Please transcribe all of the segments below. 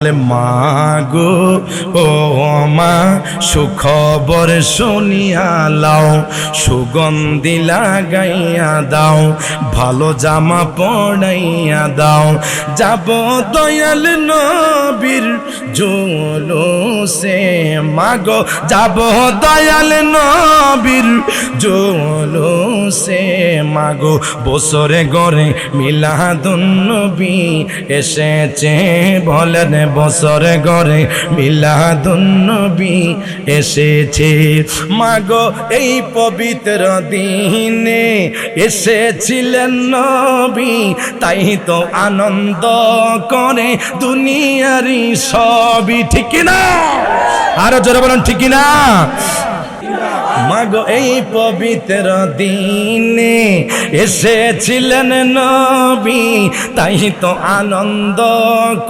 মাগো ও মা, সুখবর শুনিয়া লাও, সুগন্ধি লাগাইয়া দাও, ভালো জামা পড়াইয়া দাও। যাব দয়াল নবীর জোলসে মাগো, যাব দয়াল নবীর জোলসে মাগো, বছরে গড়ে মিলাদুন নবী এসেছে বলেন, বছরে গড়ে মিলাদুন নবী এসেছে। মাগো, এই পবিত্র দিনে এসেছিলেন নবী, তাই তো আনন্দ করে দুনিয়ারি সবই, ঠিক না আরও জোরে বলেন ঠিক না মাগো, এই পবিত্র দিনে এসেছিলেন নবী, তাই তো আনন্দ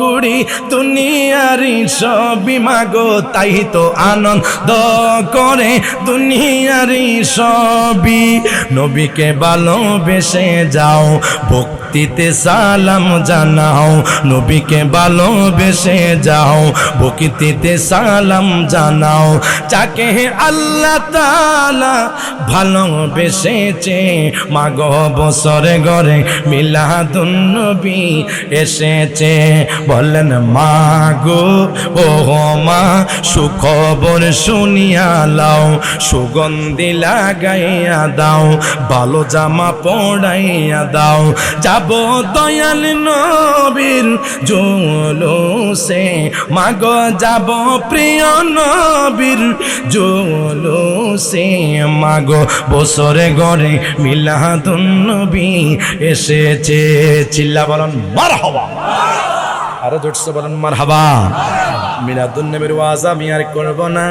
করি দুনিয়ারি সবই মাগো, তাই তো আনন্দ করে দুনিয়ারি সবই। নবীকে ভালোবেসে যাও, ভক্তিতে সালাম জানাও। নবীকে ভালোবেসে যাও, ভক্তিতে সালাম জানাও। যাকে আল্লাহ তালা ভালোবেসেছে মাগ বছরে গড়ে মিলাদুন নবী এসেছে। বললেন মাগো ও মা, সুখবর শুনিয়া লাও, সুগন্ধি লাগাইয়া দাও, ভালো জামা পড়াইয়া দাও। যাব দয়াল নবীর জোলসে মাগ যাব প্রিয় নবীর জোলসে মাগ বছরে গড়ে মিলাদুন নবী এসেছে। চিল্লা বলেন মার হবা আরও জোরসে বলেন মার হাবা মিলাদুন নবীর ওয়াজ আমি আর করব না।